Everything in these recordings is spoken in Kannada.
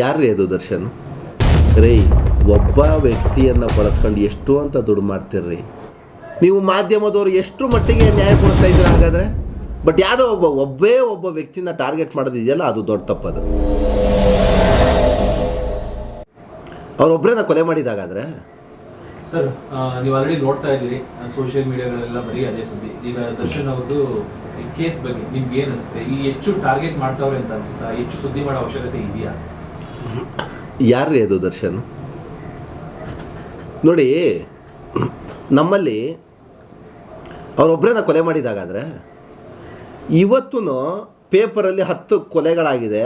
ಯಾರ್ರೀ ಅದು ದರ್ಶನ್? ರೀ, ಒಬ್ಬ ವ್ಯಕ್ತಿಯನ್ನು ಬಳಸ್ಕೊಂಡು ಎಷ್ಟು ಅಂತ ದುಡ್ಡು ಮಾಡ್ತೀರ್ರಿ. ನೀವು ಮಾಧ್ಯಮದವರು ಎಷ್ಟು ಮಟ್ಟಿಗೆ ನ್ಯಾಯ ಕೊಡಿಸ್ತಾ ಇದ್ದೀರಾ ಹಾಗಾದರೆ? ಬಟ್ ಯಾವುದೋ ಒಬ್ಬ, ಒಬ್ಬೇ ಒಬ್ಬ ವ್ಯಕ್ತಿನ ಟಾರ್ಗೆಟ್ ಮಾಡೋದಿದೆಯಲ್ಲ, ಅದು ದೊಡ್ಡ ತಪ್ಪದು. ಅವರೊಬ್ಬರೇನ ಕೊಲೆ ಮಾಡಿದಾಗಾದ್ರೆ ಸರ್ ನೀವು ಆಲ್ರೆಡಿ ನೋಡ್ತಾ ಇದ್ದೀರಿ ಸೋಷಿಯಲ್ ಮೀಡಿಯಾಗಳೆಲ್ಲ ಬರೀ ಅದೇ ಸುದ್ದಿ. ಈಗ ದರ್ಶನ್ ಅವ್ರದ್ದು ಕೇಸ್ ಬಗ್ಗೆ ನಿಮ್ಗೆ ಏನು ಅನ್ಸುತ್ತೆ? ಈ ಹೆಚ್ಚು ಟಾರ್ಗೆಟ್ ಮಾಡ್ತಾವ್ರೆ ಅಂತ ಅನ್ಸುತ್ತಾ? ಹೆಚ್ಚು ಸುದ್ದಿ ಮಾಡೋ ಅವಶ್ಯಕತೆ ಇದೆಯಾ? ಯಾರ್ರೀ ಅದು ದರ್ಶನ್? ನೋಡಿ, ನಮ್ಮಲ್ಲಿ ಅವರೊಬ್ಬರೇನ ಕೊಲೆ ಮಾಡಿದಾಗಾದರೆ ಇವತ್ತೂ ಪೇಪರಲ್ಲಿ ಹತ್ತು ಕೊಲೆಗಳಾಗಿದೆ,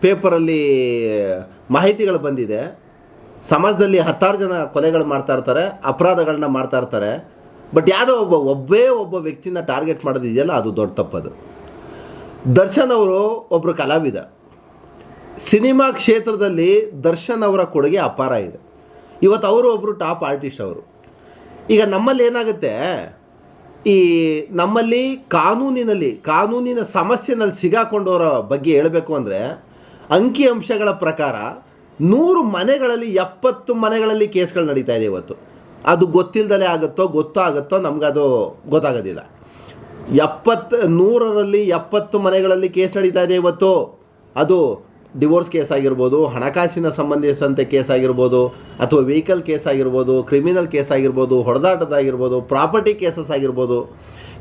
ಪೇಪರಲ್ಲಿ ಮಾಹಿತಿಗಳು ಬಂದಿದೆ, ಸಮಾಜದಲ್ಲಿ ಹತ್ತಾರು ಜನ ಕೊಲೆಗಳು ಮಾಡ್ತಾ ಇರ್ತಾರೆ ಅಪರಾಧಗಳನ್ನ ಮಾಡ್ತಾ ಇರ್ತಾರೆ, ಬಟ್ ಯಾವುದೋ ಒಬ್ಬ, ಒಬ್ಬೇ ಒಬ್ಬ ವ್ಯಕ್ತಿನ ಟಾರ್ಗೆಟ್ ಮಾಡೋದಿದೆಯಲ್ಲ, ಅದು ದೊಡ್ಡ ತಪ್ಪದು. ದರ್ಶನ್ ಅವರು ಒಬ್ಬರು ಕಲಾವಿದ. ಸಿನಿಮಾ ಕ್ಷೇತ್ರದಲ್ಲಿ ದರ್ಶನ್ ಅವರ ಕೊಡುಗೆ ಅಪಾರ ಇದೆ. ಇವತ್ತು ಅವರು ಒಬ್ಬರು ಟಾಪ್ ಆರ್ಟಿಸ್ಟ್ ಅವರು. ಈಗ ನಮ್ಮಲ್ಲಿ ಏನಾಗುತ್ತೆ? ಈ ನಮ್ಮಲ್ಲಿ ಕಾನೂನಿನಲ್ಲಿ, ಕಾನೂನಿನ ಸಮಸ್ಯೆನಲ್ಲಿ ಸಿಗಾಕೊಂಡವರ ಬಗ್ಗೆ ಹೇಳಬೇಕು ಅಂದರೆ ಅಂಕಿಅಂಶಗಳ ಪ್ರಕಾರ ನೂರು ಮನೆಗಳಲ್ಲಿ ಎಪ್ಪತ್ತು ಮನೆಗಳಲ್ಲಿ ಕೇಸ್ಗಳು ನಡೀತಾ ಇದೆ ಇವತ್ತು. ಅದು ಗೊತ್ತಿಲ್ಲದಲೇ ಆಗುತ್ತೋ ಗೊತ್ತಾಗುತ್ತೋ ನಮಗದು ಗೊತ್ತಾಗೋದಿಲ್ಲ. ಎಪ್ಪತ್ತು ನೂರರಲ್ಲಿ ಎಪ್ಪತ್ತು ಮನೆಗಳಲ್ಲಿ ಕೇಸ್ ನಡೀತಾ ಇದೆ ಇವತ್ತು. ಅದು ಡಿವೋರ್ಸ್ ಕೇಸ್ ಆಗಿರ್ಬೋದು, ಹಣಕಾಸಿನ ಸಂಬಂಧಿಸಿದಂತೆ ಕೇಸ್ ಆಗಿರ್ಬೋದು, ಅಥವಾ ವೆಹಿಕಲ್ ಕೇಸ್ ಆಗಿರ್ಬೋದು, ಕ್ರಿಮಿನಲ್ ಕೇಸ್ ಆಗಿರ್ಬೋದು, ಹೊಡೆದಾಟದಾಗಿರ್ಬೋದು, ಪ್ರಾಪರ್ಟಿ ಕೇಸಸ್ ಆಗಿರ್ಬೋದು,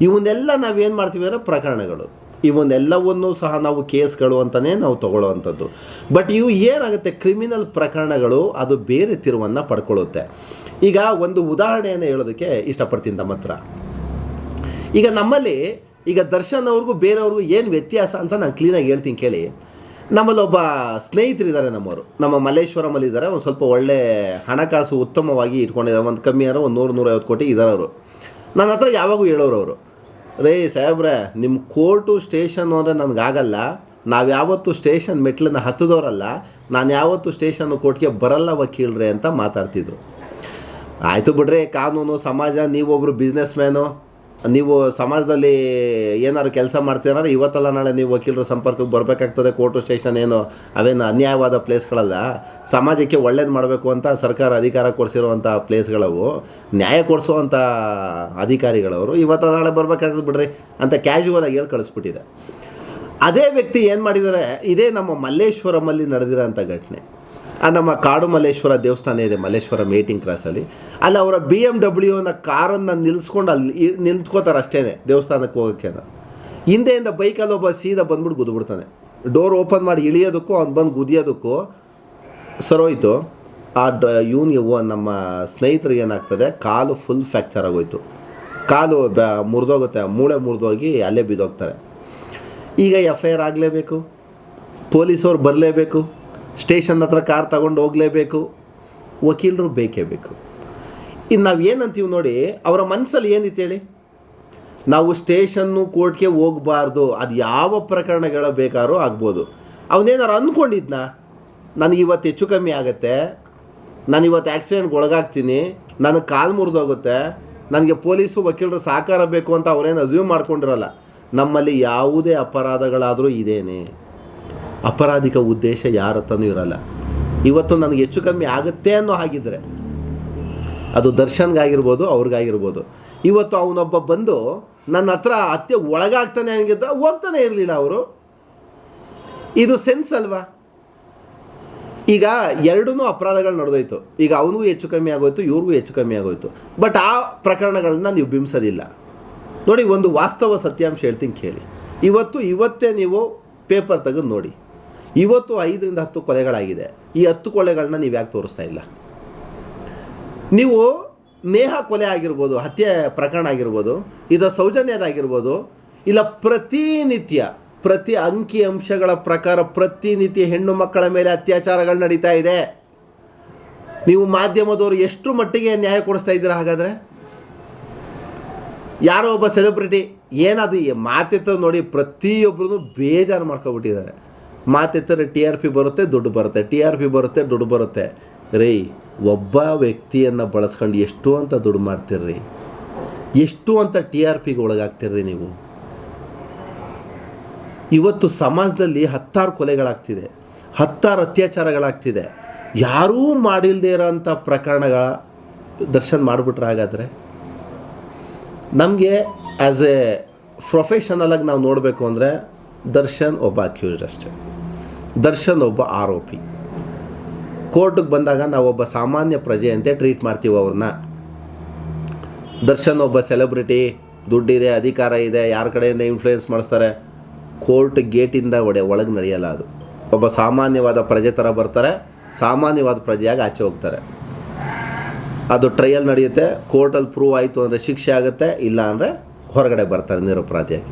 ಇವನ್ನೆಲ್ಲ ನಾವೇನು ಮಾಡ್ತೀವಿ ಅಂದರೆ ಪ್ರಕರಣಗಳು. ಇವನ್ನೆಲ್ಲವನ್ನೂ ಸಹ ನಾವು ಕೇಸ್ಗಳು ಅಂತಲೇ ನಾವು ತಗೊಳ್ಳೋವಂಥದ್ದು. ಬಟ್ ಇವು ಏನಾಗುತ್ತೆ? ಕ್ರಿಮಿನಲ್ ಪ್ರಕರಣಗಳು ಅದು ಬೇರೆ ತಿರುವನ್ನು ಪಡ್ಕೊಳ್ಳುತ್ತೆ. ಈಗ ಒಂದು ಉದಾಹರಣೆಯನ್ನು ಹೇಳೋದಕ್ಕೆ ಇಷ್ಟಪಡ್ತೀನಿ ನಮ್ಮ ಹತ್ರ. ಈಗ ನಮ್ಮಲ್ಲಿ ಈಗ ದರ್ಶನ್ ಅವ್ರಿಗೂ ಬೇರೆಯವ್ರಿಗೂ ಏನು ವ್ಯತ್ಯಾಸ ಅಂತ ನಾನು ಕ್ಲೀನಾಗಿ ಹೇಳ್ತೀನಿ ಕೇಳಿ. ನಮ್ಮಲ್ಲಿ ಒಬ್ಬ ಸ್ನೇಹಿತರಿದ್ದಾರೆ ನಮ್ಮವರು. ನಮ್ಮ ಮಲ್ಲೇಶ್ವರಮಲ್ಲಿ ಇದ್ದಾರೆ ಒಂದು ಸ್ವಲ್ಪ ಒಳ್ಳೆ ಹಣಕಾಸು ಉತ್ತಮವಾಗಿ ಇಟ್ಕೊಂಡಿದ್ದಾರೆ. ಒಂದು ಕಮ್ಮಿ ಅಂದರೆ ಒಂದು ನೂರು, ನೂರೈವತ್ತು ಕೋಟಿ ಇದ್ದಾರೆ ಅವರು ನನ್ನ ಹತ್ರ ಯಾವಾಗೂ ಹೇಳೋರು ಅವರು. ರೇ ಸಾಹೇಬ್ರೆ ನಿಮ್ಮ ಕೋರ್ಟು ಸ್ಟೇಷನ್ನು ಅಂದರೆ ನನಗಾಗಲ್ಲ. ನಾವು ಯಾವತ್ತು ಸ್ಟೇಷನ್ ಮೆಟ್ಲನ್ನ ಹತ್ತಿದವರಲ್ಲ. ನಾನು ಯಾವತ್ತು ಸ್ಟೇಷನ್ನು ಕೋರ್ಟ್ಗೆ ಬರಲ್ಲ ವಕೀಲ್ರೆ ಅಂತ ಮಾತಾಡ್ತಿದ್ರು. ಆಯಿತು ಬಿಡ್ರಿ, ಕಾನೂನು, ಸಮಾಜ ನೀವೊಬ್ಬರು ಬಿಸ್ನೆಸ್ ಮ್ಯಾನು ನೀವು ಸಮಾಜದಲ್ಲಿ ಏನಾದ್ರು ಕೆಲಸ ಮಾಡ್ತೀರಂದ್ರೆ ಇವತ್ತಲ್ಲ ನಾಳೆ ನೀವು ವಕೀಲರ ಸಂಪರ್ಕಕ್ಕೆ ಬರಬೇಕಾಗ್ತದೆ, ಕೋರ್ಟು ಸ್ಟೇಷನ್ ಏನು, ಅವೇನು ಅನ್ಯಾಯವಾದ ಪ್ಲೇಸ್ಗಳಲ್ಲ. ಸಮಾಜಕ್ಕೆ ಒಳ್ಳೇದು ಮಾಡಬೇಕು ಅಂತ ಸರ್ಕಾರ ಅಧಿಕಾರ ಕೊಡಿಸಿರುವಂಥ ಪ್ಲೇಸ್ಗಳವು. ನ್ಯಾಯ ಕೊಡಿಸುವಂಥ ಅಧಿಕಾರಿಗಳವರು ಇವತ್ತಲ್ಲ ನಾಳೆ ಬರಬೇಕಾಗ್ತದೆ ಬಿಡ್ರಿ ಅಂತ ಕ್ಯಾಶುವಲ್ ಆಗಿ ಹೇಳಿ ಕಳಿಸ್ಬಿಟ್ಟಿದೆ. ಅದೇ ವ್ಯಕ್ತಿ ಏನು ಮಾಡಿದರೆ, ಇದೇ ನಮ್ಮ ಮಲ್ಲೇಶ್ವರಮಲ್ಲಿ ನಡೆದಿರೋಂಥ ಘಟನೆ. ನಮ್ಮ ಕಾಡು ಮಲ್ಲೇಶ್ವರ ದೇವಸ್ಥಾನ ಇದೆ, ಮಲ್ಲೇಶ್ವರ ಮೇಟಿಂಗ್ ಕ್ರಾಸಲ್ಲಿ ಅಲ್ಲಿ. ಅವರ ಬಿ ಎಂ ಡಬ್ಲ್ಯೂನ ಕಾರನ್ನು ನಿಲ್ಲಿಸ್ಕೊಂಡು ಅಲ್ಲಿ ನಿಂತ್ಕೋತಾರೆ ಅಷ್ಟೇ ದೇವಸ್ಥಾನಕ್ಕೆ ಹೋಗೋಕ್ಕೆ ಹಿಂದೆಯಿಂದ ಬೈಕಲ್ಲಿ ಒಬ್ಬ ಸೀದಾ ಬಂದ್ಬಿಟ್ಟು ಗುದ್ಬಿಡ್ತಾನೆ ಡೋರ್ ಓಪನ್ ಮಾಡಿ ಇಳಿಯೋದಕ್ಕೂ, ಅವ್ನು ಬಂದು ಗುದಿಯೋದಕ್ಕೂ ಸರೋಯ್ತು ಆ ಡ ಇವನಿಗೆ ನಮ್ಮ ಸ್ನೇಹಿತರಿಗೆ ಏನಾಗ್ತದೆ, ಕಾಲು ಫುಲ್ ಫ್ರ್ಯಾಕ್ಚರ್ ಆಗೋಯ್ತು. ಕಾಲು ಬ, ಮುರಿದೋಗುತ್ತೆ, ಮೂಳೆ ಮುರಿದೋಗಿ ಅಲ್ಲೇ ಬಿದ್ದೋಗ್ತಾರೆ. ಈಗ ಎಫ್ ಐ ಆರ್ ಆಗಲೇಬೇಕು. ಪೊಲೀಸವ್ರು ಬರಲೇಬೇಕು. ಸ್ಟೇಷನ್ ಹತ್ರ ಕಾರ್ ತಗೊಂಡು ಹೋಗಲೇಬೇಕು. ವಕೀಲರು ಬೇಕೇ ಬೇಕು. ಇನ್ನು ನಾವು ಏನಂತೀವಿ ನೋಡಿ, ಅವರ ಮನಸ್ಸಲ್ಲಿ ಏನಿತ್ತು ಹೇಳಿ? ನಾವು ಸ್ಟೇಷನ್ನು ಕೋರ್ಟ್ಗೆ ಹೋಗಬಾರ್ದು, ಅದು ಯಾವ ಪ್ರಕರಣಗಳ ಬೇಕಾದ್ರೂ ಆಗ್ಬೋದು. ಅವನೇನಾರು ಅಂದ್ಕೊಂಡಿದ್ನ ನನಗೆ ಇವತ್ತು ಹೆಚ್ಚು ಕಮ್ಮಿ ಆಗುತ್ತೆ. ನಾನು ಇವತ್ತು ಆಕ್ಸಿಡೆಂಟ್ಗೆ ಒಳಗಾಗ್ತೀನಿ. ನನಗೆ ಕಾಲು ಮುರಿದೋಗುತ್ತೆ. ನನಗೆ ಪೊಲೀಸು, ವಕೀಲರು ಸಹಕಾರ ಬೇಕು ಅಂತ ಅವರೇನು ಅಸ್ಯೂಮ್ ಮಾಡ್ಕೊಂಡಿರಲ್ಲ. ನಮ್ಮಲ್ಲಿ ಯಾವುದೇ ಅಪರಾಧಗಳಾದರೂ ಇದೇನೆ. ಅಪರಾಧಿಕ ಉದ್ದೇಶ ಯಾರ ಹತ್ರನೂ ಇರಲ್ಲ. ಇವತ್ತು ನನಗೆ ಹೆಚ್ಚು ಕಮ್ಮಿ ಆಗುತ್ತೆ ಅನ್ನೋ ಹಾಗಿದ್ರೆ, ಅದು ದರ್ಶನ್ಗಾಗಿರ್ಬೋದು, ಅವ್ರಿಗಾಗಿರ್ಬೋದು. ಇವತ್ತು ಅವನೊಬ್ಬ ಬಂದು ನನ್ನ ಹತ್ರ ಅತ್ಯ ಒಳಗಾಗ್ತಾನೆ ಹಂಗಿದ್ದ ಹೋಗ್ತಾನೆ ಇರಲಿಲ್ಲ ಅವರು. ಇದು ಸೆನ್ಸ್ ಅಲ್ವಾ? ಈಗ ಎರಡೂ ಅಪರಾಧಗಳು ನಡೆದೋಯ್ತು. ಈಗ ಅವನಿಗೂ ಹೆಚ್ಚು ಕಮ್ಮಿ ಆಗೋಯ್ತು, ಇವ್ರಿಗೂ ಹೆಚ್ಚು ಕಮ್ಮಿ ಆಗೋಯ್ತು. ಬಟ್ ಆ ಪ್ರಕರಣಗಳನ್ನ ನೀವು ಬಿಂಬಿಸೋದಿಲ್ಲ. ನೋಡಿ, ಒಂದು ವಾಸ್ತವ ಸತ್ಯಾಂಶ ಹೇಳ್ತೀನಿ ಕೇಳಿ. ಇವತ್ತು ಇವತ್ತೇ ನೀವು ಪೇಪರ್ ತೆಗೆದು ನೋಡಿ. ಇವತ್ತು ಐದರಿಂದ ಹತ್ತು ಕೊಲೆಗಳಾಗಿದೆ. ಈ ಹತ್ತು ಕೊಲೆಗಳನ್ನ ನೀವು ಯಾಕೆ ತೋರಿಸ್ತಾ ಇಲ್ಲ? ನೀವು ನೇಹ ಕೊಲೆ ಆಗಿರ್ಬೋದು, ಹತ್ಯೆ ಪ್ರಕರಣ ಆಗಿರ್ಬೋದು ಇದು ಸೌಜನ್ಯದಾಗಿರ್ಬೋದು, ಇಲ್ಲ ಪ್ರತಿನಿತ್ಯ ಪ್ರತಿ ಅಂಕಿ ಅಂಶಗಳ ಪ್ರಕಾರ ಪ್ರತಿನಿತ್ಯ ಹೆಣ್ಣು ಮಕ್ಕಳ ಮೇಲೆ ಅತ್ಯಾಚಾರಗಳು ನಡೀತಾ ಇದೆ. ನೀವು ಮಾಧ್ಯಮದವರು ಎಷ್ಟು ಮಟ್ಟಿಗೆ ನ್ಯಾಯ ಕೊಡಿಸ್ತಾ ಇದ್ದೀರಾ ಹಾಗಾದರೆ? ಯಾರೋ ಒಬ್ಬ ಸೆಲೆಬ್ರಿಟಿ ಏನದು ಈ ಮಾತೆತ್ತರು ನೋಡಿ ಪ್ರತಿಯೊಬ್ಬರೂ ಬೇಜಾರು ಮಾಡ್ಕೊಬಿಟ್ಟಿದ್ದಾರೆ. ಮಾತೆತ್ತರೆ ಟಿ ಆರ್ ಪಿ ಬರುತ್ತೆ, ದುಡ್ಡು ಬರುತ್ತೆ. ಟಿ ಆರ್ ಪಿ ಬರುತ್ತೆ, ದುಡ್ಡು ಬರುತ್ತೆ. ರೀ, ಒಬ್ಬ ವ್ಯಕ್ತಿಯನ್ನು ಬಳಸ್ಕೊಂಡು ಎಷ್ಟು ಅಂತ ದುಡ್ಡು ಮಾಡ್ತೀರ್ರಿ? ಎಷ್ಟು ಅಂತ ಟಿ ಆರ್ ಪಿಗೆ ಒಳಗಾಗ್ತಿರ್ರಿ ನೀವು? ಇವತ್ತು ಸಮಾಜದಲ್ಲಿ ಹತ್ತಾರು ಕೊಲೆಗಳಾಗ್ತಿದೆ. ಹತ್ತಾರು ಅತ್ಯಾಚಾರಗಳಾಗ್ತಿದೆ. ಯಾರೂ ಮಾಡಿಲ್ಲದೆ ಇರೋಂಥ ಪ್ರಕರಣಗಳ ದರ್ಶನ ಮಾಡಿಬಿಟ್ರೆ ಹಾಗಾದರೆ? ನಮಗೆ ಆ್ಯಸ್ ಎ ಪ್ರೊಫೆಷನಲಾಗಿ ನಾವು ನೋಡಬೇಕು ಅಂದರೆ ದರ್ಶನ್ ಒಬ್ಬ ಅಕ್ಯೂಸ್ಡ್ ಅಷ್ಟೇ. ದರ್ಶನ್ ಒಬ್ಬ ಆರೋಪಿ. ಕೋರ್ಟಿಗೆ ಬಂದಾಗ ನಾವು ಒಬ್ಬ ಸಾಮಾನ್ಯ ಪ್ರಜೆಯಂತೆ ಟ್ರೀಟ್ ಮಾಡ್ತೀವಿ ಅವ್ರನ್ನ. ದರ್ಶನ್ ಒಬ್ಬ ಸೆಲೆಬ್ರಿಟಿ ದುಡ್ಡಿದೆ, ಅಧಿಕಾರ ಇದೆ, ಯಾರ ಕಡೆಯಿಂದ ಇನ್ಫ್ಲೂಯೆನ್ಸ್ ಮಾಡಿಸ್ತಾರೆ? ಕೋರ್ಟ್ ಗೇಟಿಂದ ಒಡೆ, ಒಳಗೆ ನಡೆಯಲ್ಲ ಅದು. ಒಬ್ಬ ಸಾಮಾನ್ಯವಾದ ಪ್ರಜೆ ಥರ ಬರ್ತಾರೆ, ಸಾಮಾನ್ಯವಾದ ಪ್ರಜೆಯಾಗಿ ಆಚೆ ಹೋಗ್ತಾರೆ. ಅದು ಟ್ರಯಲ್ ನಡೆಯುತ್ತೆ, ಕೋರ್ಟಲ್ಲಿ ಪ್ರೂವ್ ಆಯಿತು ಅಂದರೆ ಶಿಕ್ಷೆ ಆಗುತ್ತೆ, ಇಲ್ಲ ಅಂದರೆ ಹೊರಗಡೆ ಬರ್ತಾರೆ ನಿರಪರಾಧಿಯಾಗಿ.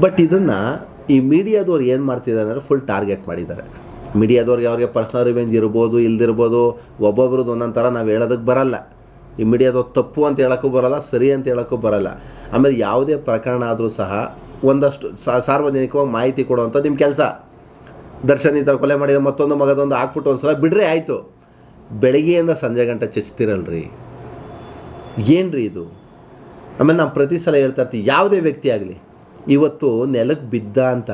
ಬಟ್ ಇದನ್ನು ಈ ಮೀಡಿಯಾದವ್ರು ಏನು ಮಾಡ್ತಿದ್ದಾರೆ ಅಂದರೆ ಫುಲ್ ಟಾರ್ಗೆಟ್ ಮಾಡಿದ್ದಾರೆ. ಮೀಡಿಯಾದವ್ರಿಗೆ ಅವ್ರಿಗೆ ಪರ್ಸ್ನಲ್ ರಿವೆಂಜ್ ಇರ್ಬೋದು, ಇಲ್ದಿರ್ಬೋದು ಒಬ್ಬೊಬ್ರದ್ದು ಒಂದೊಂದು ಥರ ನಾವು ಹೇಳೋದಕ್ಕೆ ಬರಲ್ಲ. ಈ ಮೀಡಿಯಾದವ್ರು ತಪ್ಪು ಅಂತ ಹೇಳೋಕ್ಕೂ ಬರಲ್ಲ, ಸರಿ ಅಂತ ಹೇಳೋಕ್ಕೂ ಬರಲ್ಲ. ಆಮೇಲೆ ಯಾವುದೇ ಪ್ರಕರಣ ಆದರೂ ಸಹ ಒಂದಷ್ಟು ಸಾರ್ವಜನಿಕವಾಗಿ ಮಾಹಿತಿ ಕೊಡುವಂಥ ನಿಮ್ಮ ಕೆಲಸ. ದರ್ಶನ್ ಈ ಥರ ಕೊಲೆ ಮಾಡಿದ ಮತ್ತೊಂದು ಮಗದೊಂದು ಹಾಕ್ಬಿಟ್ಟು ಒಂದು ಸಲ ಬಿಡ್ರೆ ಆಯಿತು. ಬೆಳಗ್ಗೆಯಿಂದ ಸಂಜೆ ಗಂಟೆ ಚಚ್ತಿರಲ್ರಿ. ರೀ ಇದು? ಆಮೇಲೆ ನಾನು ಪ್ರತಿ ಸಲ ಹೇಳ್ತಾ ಇರ್ತೀವಿ, ಯಾವುದೇ ವ್ಯಕ್ತಿ ಆಗಲಿ. ಇವತ್ತು ನೆಲಕ್ಕೆ ಬಿದ್ದ ಅಂತ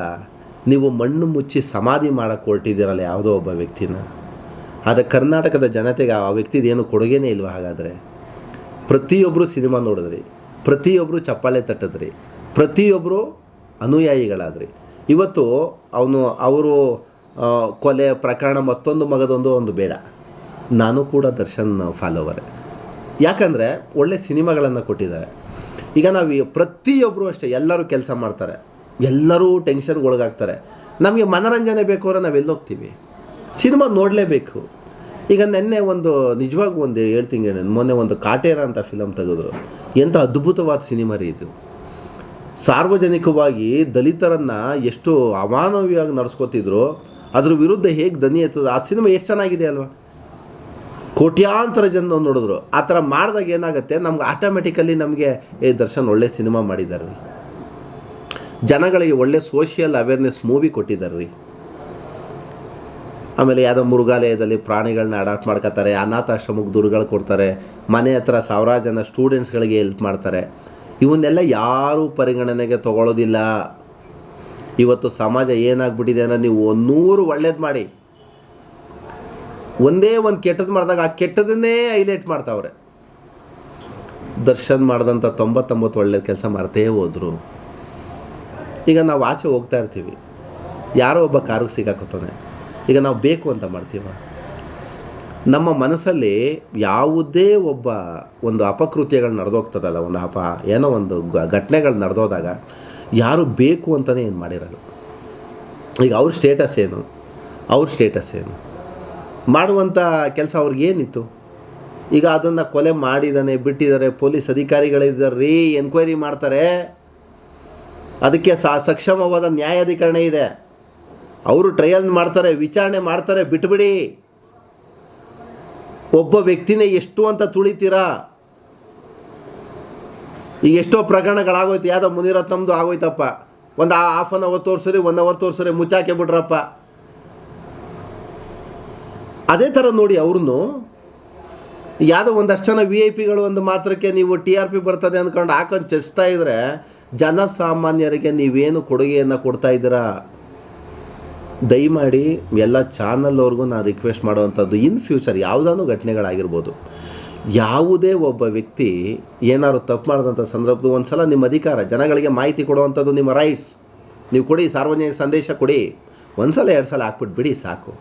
ನೀವು ಮಣ್ಣು ಮುಚ್ಚಿ ಸಮಾಧಿ ಮಾಡೋಕ್ಕೆ ಹೊರಟಿದ್ದೀರಲ್ಲ ಯಾವುದೋ ಒಬ್ಬ ವ್ಯಕ್ತಿನ? ಆದರೆ ಕರ್ನಾಟಕದ ಜನತೆಗೆ ಆ ವ್ಯಕ್ತಿದೇನು ಕೊಡುಗೆನೇ ಇಲ್ವ ಹಾಗಾದರೆ? ಪ್ರತಿಯೊಬ್ಬರು ಸಿನಿಮಾ ನೋಡಿದ್ರಿ ಪ್ರತಿಯೊಬ್ಬರು ಚಪ್ಪಾಳೆ ತಟ್ಟಿದ್ರಿ ಪ್ರತಿಯೊಬ್ಬರು ಅನುಯಾಯಿಗಳಾದ್ರಿ. ಇವತ್ತು ಅವನು, ಅವರು ಕೊಲೆ ಪ್ರಕರಣ ಮತ್ತೊಂದು ಮಗದೊಂದು ಒಂದು ಬೇಡ. ನಾನು ಕೂಡ ದರ್ಶನ್ ಫಾಲೋವರೇ. ಯಾಕಂದರೆ ಒಳ್ಳೆ ಸಿನಿಮಾಗಳನ್ನು ಕೊಟ್ಟಿದ್ದಾರೆ. ಈಗ ನಾವು ಪ್ರತಿಯೊಬ್ಬರು ಅಷ್ಟೇ ಎಲ್ಲರೂ ಕೆಲಸ ಮಾಡ್ತಾರೆ. ಎಲ್ಲರೂ ಟೆನ್ಷನ್ಗೆ ಒಳಗಾಗ್ತಾರೆ ನಮಗೆ ಮನೋರಂಜನೆ ಬೇಕು ಅಂದರೆ ನಾವು ಎಲ್ಲೋಗ್ತೀವಿ. ಸಿನಿಮಾ ನೋಡಲೇಬೇಕು. ಈಗ ನಿನ್ನೆ ಒಂದು, ನಿಜವಾಗೂ ಒಂದು ಹೇಳ್ತೀನಿ ಮೊನ್ನೆ ಒಂದು ಕಾಟೇರ ಅಂತ ಫಿಲಮ್ ತೆಗೆದ್ರು. ಎಂಥ ಅದ್ಭುತವಾದ ಸಿನಿಮಾ ರೀ ಇದು. ಸಾರ್ವಜನಿಕವಾಗಿ ದಲಿತರನ್ನು ಎಷ್ಟು ಅಮಾನವೀಯವಾಗಿ ನಡ್ಸ್ಕೊತಿದ್ರು, ಅದ್ರ ವಿರುದ್ಧ ಹೇಗೆ ದನಿ ಎತ್ತದ, ಆ ಸಿನಿಮಾ ಎಷ್ಟು ಚೆನ್ನಾಗಿದೆ ಅಲ್ವಾ? ಕೋಟ್ಯಾಂತರ ಜನ ನೋಡಿದ್ರು. ಆ ಥರ ಮಾಡಿದಾಗ ಏನಾಗುತ್ತೆ? ನಮ್ಗೆ ಆಟೋಮೆಟಿಕಲಿ ನಮಗೆ, ಏ ದರ್ಶನ್ ಒಳ್ಳೆ ಸಿನಿಮಾ ಮಾಡಿದ್ದಾರೆ ರೀ ಜನಗಳಿಗೆ ಒಳ್ಳೆ ಸೋಷಿಯಲ್ ಅವೇರ್ನೆಸ್ ಮೂವಿ ಕೊಟ್ಟಿದ್ದಾರೆ ರೀ ಆಮೇಲೆ ಯಾವುದೋ ಮೃಗಾಲಯದಲ್ಲಿ ಪ್ರಾಣಿಗಳನ್ನ ಅಡಾಪ್ಟ್ ಮಾಡ್ಕೋತಾರೆ ಅನಾಥಾಶ್ರಮಕ್ಕೆ ದುಡ್ಡುಗಳು ಕೊಡ್ತಾರೆ, ಮನೆ ಹತ್ರ ಸಾವಿರಾರು ಜನ ಸ್ಟೂಡೆಂಟ್ಸ್ಗಳಿಗೆ ಹೆಲ್ಪ್ ಮಾಡ್ತಾರೆ. ಇವನ್ನೆಲ್ಲ ಯಾರೂ ಪರಿಗಣನೆಗೆ ತಗೊಳ್ಳೋದಿಲ್ಲ ಇವತ್ತು ಸಮಾಜ ಏನಾಗ್ಬಿಟ್ಟಿದೆ ಅಂದರೆ ನೀವು ನೂರು ಒಳ್ಳೇದು ಮಾಡಿ. ಒಂದೇ ಒಂದು ಕೆಟ್ಟದ್ದು ಮಾಡಿದಾಗ ಆ ಕೆಟ್ಟದನ್ನೇ ಹೈಲೈಟ್ ಮಾಡ್ತಾವ್ರೆ. ದರ್ಶನ್ ಮಾಡಿದಂಥ ತೊಂಬತ್ತೊಂಬತ್ತು ಒಳ್ಳೆ ಕೆಲಸ ಮಾಡ್ತೇ ಹೋದರು. ಈಗ ನಾವು ಆಚೆ ಹೋಗ್ತಾ ಇರ್ತೀವಿ. ಯಾರೋ ಒಬ್ಬ ಕಾರಿಗೆ ಸಿಗಾಕೋತಾನೆ ಈಗ ನಾವು ಬೇಕು ಅಂತ ಮಾಡ್ತೀವ. ನಮ್ಮ ಮನಸ್ಸಲ್ಲಿ ಯಾವುದೇ ಒಬ್ಬ ಒಂದು ಅಪಕೃತ್ಯಗಳು ನಡೆದೋಗ್ತದಲ್ಲ, ಒಂದು ಅಪ ಏನೋ ಒಂದು ಘಟನೆಗಳು ನಡೆದೋದಾಗ ಯಾರು ಬೇಕು ಅಂತಲೇ ಏನು ಮಾಡಿರೋದು. ಈಗ ಅವ್ರ ಸ್ಟೇಟಸ್ ಏನು? ಅವ್ರ ಸ್ಟೇಟಸ್ ಏನು? ಮಾಡುವಂಥ ಕೆಲಸ ಅವ್ರಿಗೇನಿತ್ತು ಈಗ ಅದನ್ನು ಕೊಲೆ ಮಾಡಿದ್ದಾನೆ ಬಿಟ್ಟಿದ್ದಾರೆ ಪೊಲೀಸ್ ಅಧಿಕಾರಿಗಳಿದ್ದಾರೆ ರೀ ಎನ್ಕ್ವೈರಿ ಮಾಡ್ತಾರೆ. ಅದಕ್ಕೆ ಸಾ, ಸಕ್ಷಮವಾದ ನ್ಯಾಯಾಧಿಕರಣ ಇದೆ. ಅವರು ಟ್ರಯಲ್ ಮಾಡ್ತಾರೆ, ವಿಚಾರಣೆ ಮಾಡ್ತಾರೆ, ಬಿಟ್ಬಿಡಿ. ಒಬ್ಬ ವ್ಯಕ್ತಿನೇ ಎಷ್ಟು ಅಂತ ತುಳಿತೀರಾ? ಈಗ ಎಷ್ಟೋ ಪ್ರಕರಣಗಳಾಗೋಯ್ತು, ಯಾವುದೋ ಮುನಿರತ್ನಮ್ದು ಆಗೋಯ್ತಪ್ಪ. ಒಂದು ಹಾಫ್ ಆನ್ ಅವರ್ ತೋರಿಸ್ರಿ ಒನ್ ಅವರ್ ತೋರಿಸ್ರಿ, ಮುಚ್ಚಾಕೆ ಬಿಡ್ರಪ್ಪ. ಅದೇ ಥರ ನೋಡಿ ಅವ್ರನ್ನು ಯಾವುದೋ ಒಂದಷ್ಟು ಜನ ವಿ ಐ ಪಿಗಳು ಒಂದು ಮಾತ್ರಕ್ಕೆ ನೀವು ಟಿ ಆರ್ ಪಿ ಬರ್ತದೆ ಅಂದ್ಕೊಂಡು ಹಾಕೊಂಡು ಚಸ್ತಾ ಇದ್ರೆ ಜನಸಾಮಾನ್ಯರಿಗೆ ನೀವೇನು ಕೊಡುಗೆಯನ್ನು ಕೊಡ್ತಾ ಇದ್ದೀರಾ? ದಯಮಾಡಿ ಎಲ್ಲ ಚಾನಲ್ವರೆಗೂ ನಾನು ರಿಕ್ವೆಸ್ಟ್ ಮಾಡುವಂಥದ್ದು ಇನ್ ಫ್ಯೂಚರ್ ಯಾವುದಾನು ಘಟನೆಗಳಾಗಿರ್ಬೋದು. ಯಾವುದೇ ಒಬ್ಬ ವ್ಯಕ್ತಿ ಏನಾದ್ರು ತಪ್ಪು ಮಾಡಿದಂಥ ಸಂದರ್ಭದ ಒಂದು ಸಲ ನಿಮ್ಮ ಅಧಿಕಾರ, ಜನಗಳಿಗೆ ಮಾಹಿತಿ ಕೊಡುವಂಥದ್ದು ನಿಮ್ಮ ರೈಟ್ಸ್ ನೀವು ಕೊಡಿ, ಸಾರ್ವಜನಿಕ ಸಂದೇಶ ಕೊಡಿ. ಒಂದು ಸಲ ಎರಡು ಸಲ ಹಾಕ್ಬಿಟ್ಟು ಬಿಡಿ, ಸಾಕು.